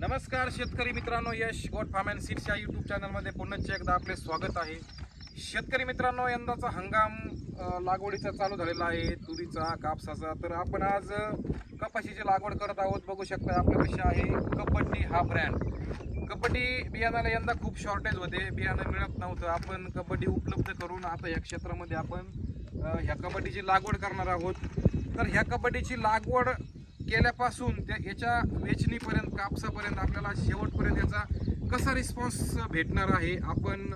नमस्कार शेतकरी मित्रांनो Yash goat farm and seeds या युट्यूब चॅनलमध्ये पुन्हा एकदा आपले स्वागत आहे. शेतकरी मित्रांनो यंदाचा हंगाम लागवडीचा चालू झालेला आहे तुरीचा कापसाचा. तर आपण आज कपाशीची लागवड करत आहोत. बघू शकता आपल्यापेक्षा आहे. कबड्डी हा ब्रँड कबड्डी बियाणाला यंदा खूप शॉर्टेज होते. बियाणं मिळत नव्हतं. आपण कबड्डी उपलब्ध करून आता या क्षेत्रामध्ये आपण ह्या कबड्डीची लागवड करणार आहोत. तर ह्या कबड्डीची लागवड केल्यापासून त्या याच्या वेचणीपर्यंत कापसापर्यंत आपल्याला शेवटपर्यंत याचा कसा रिस्पॉन्स भेटणार आहे आपण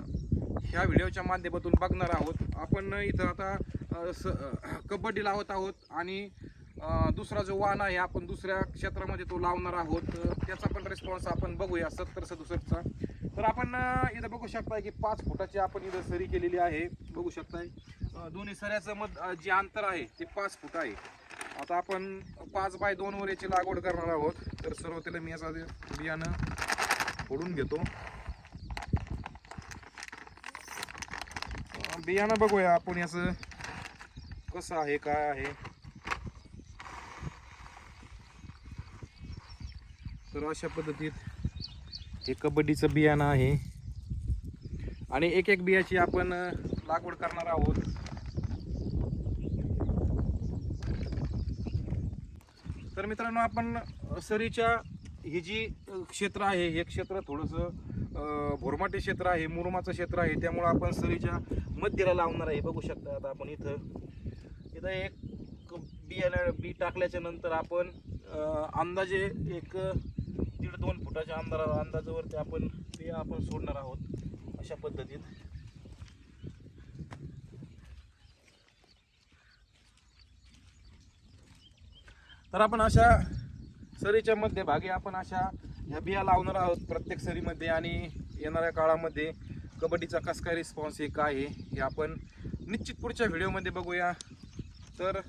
ह्या व्हिडिओच्या माध्यमातून बघणार आहोत. आपण इथं आता स कबड्डी लावत आहोत आणि दुसरा जो वाण आहे आपण दुसऱ्या क्षेत्रामध्ये तो लावणार आहोत. त्याचा पण रिस्पॉन्स आपण बघूया सत्तर सदुसष्टचा. तर आपण इथं बघू शकताय की पाच फुटाची आपण इथं सरी केलेली आहे. बघू शकताय. दोन्ही सऱ्याचं मध जे अंतर आहे ते पाच फूट आहे. आता आपण पाच बाय दोन वर याची लागवड करणार आहोत. तर सुरुवातीला मी याचा बियाणं फोडून घेतो. बियाणं बघूया आपण याचं कसं आहे काय आहे. तर अशा पद्धतीत हे कबड्डीचं बियाणं आहे. आणि एक एक बियाची आपण लागवड करणार आहोत. तर मित्रांनो आपण सरीच्या हे जी क्षेत्र आहे हे क्षेत्र थोडंसं भोरमाटे क्षेत्र आहे मुरुमाचं क्षेत्र आहे त्यामुळं आपण सरीच्या मध्यला लावणार आहे. बघू शकता आता आपण इथं. इथं एक बियाणं बी टाकल्याच्या नंतर आपण अंदाजे एक दीड दोन फुटाच्या अंतरा अंदाजावरती आपण ते आपण सोडणार आहोत अशा पद्धतीत. तर आपण अशा सरीच्या मध्यभागी आपण अशा ह्या बिया लावणार आहोत प्रत्येक सरीमध्ये आणि येणाऱ्या काळामध्ये कबड्डीचा कस काय रिस्पॉन्स आहे काय आहे हे आपण निश्चित पुढच्या व्हिडिओमध्ये बघूया. तर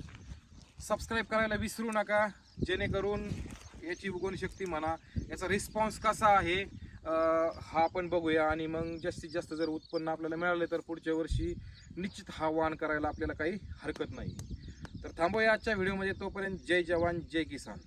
सबस्क्राईब करायला विसरू नका जेणेकरून याची उगवणशक्ती म्हणा याचा रिस्पॉन्स कसा आहे हा आपण बघूया. आणि मग जास्तीत जास्त जर उत्पन्न आपल्याला मिळाले तर पुढच्या वर्षी निश्चित हा वाण करायला आपल्याला काही हरकत नाही. तर थांबूया आजच्या व्हिडिओमध्ये तोपर्यंत जय जवान जय किसान.